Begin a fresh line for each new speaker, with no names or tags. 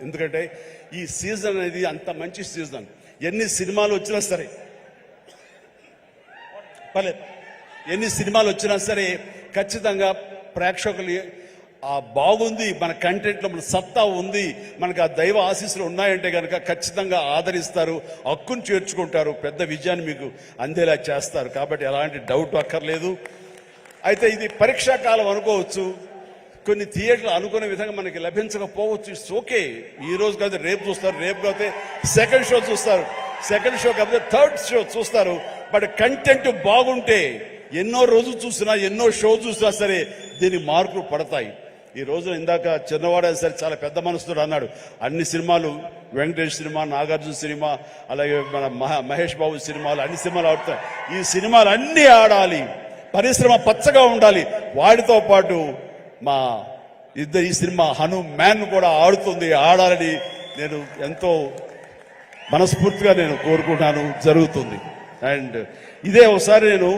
ఎందుకంటే ఈ సీజన్ అనేది అంత మంచి సీజన్. ఎన్ని సినిమాలు వచ్చినా సరే. పర్లేదు. ఎన్ని సినిమాలు వచ్చినా సరే ఖచ్చితంగా ప్రేక్షకులు ఆ బాగుంది మన కంటెంట్లో మన సత్తా ఉంది మనకు ఆ దైవ ఆశీస్సులు ఉన్నాయంటే కనుక ఖచ్చితంగా ఆదరిస్తారు హక్కును చేర్చుకుంటారు పెద్ద విజయాన్ని మీకు అందేలా చేస్తారు. కాబట్టి ఎలాంటి డౌట్ అక్కర్లేదు. అయితే ఇది పరీక్షా కాలం అనుకోవచ్చు. కొన్ని థియేటర్లు అనుకునే విధంగా మనకి లభించకపోవచ్చు. ఇట్స్ ఓకే ఈ రోజు కాదు రేపు చూస్తారు రేపు కాకపోతే సెకండ్ షో చూస్తారు. సెకండ్ షో కాకపోతే థర్డ్ షో చూస్తారు. బట్ కంటెంట్ బాగుంటే ఎన్నో రోజులు చూసినా ఎన్నో షో చూసినా సరే దీని మార్పులు పడతాయి. ఈ రోజున ఇందాక చిన్నవాడే సరే చాలా పెద్ద మనసుతో అన్నాడు. అన్ని సినిమాలు వెంకటేష్ సినిమా నాగార్జున సినిమా అలాగే మన మహేష్ బాబు సినిమాలు అన్ని సినిమాలు ఆడుతాయి. ఈ సినిమాలు అన్ని ఆడాలి. పరిశ్రమ పచ్చగా ఉండాలి. వాడితో పాటు మా ఇద్దరు ఈ సినిమా హను మ్యాన్ కూడా ఆడుతుంది ఆడాలని నేను ఎంతో మనస్ఫూర్తిగా నేను కోరుకుంటాను జరుగుతుంది. అండ్ ఇదే ఒకసారి నేను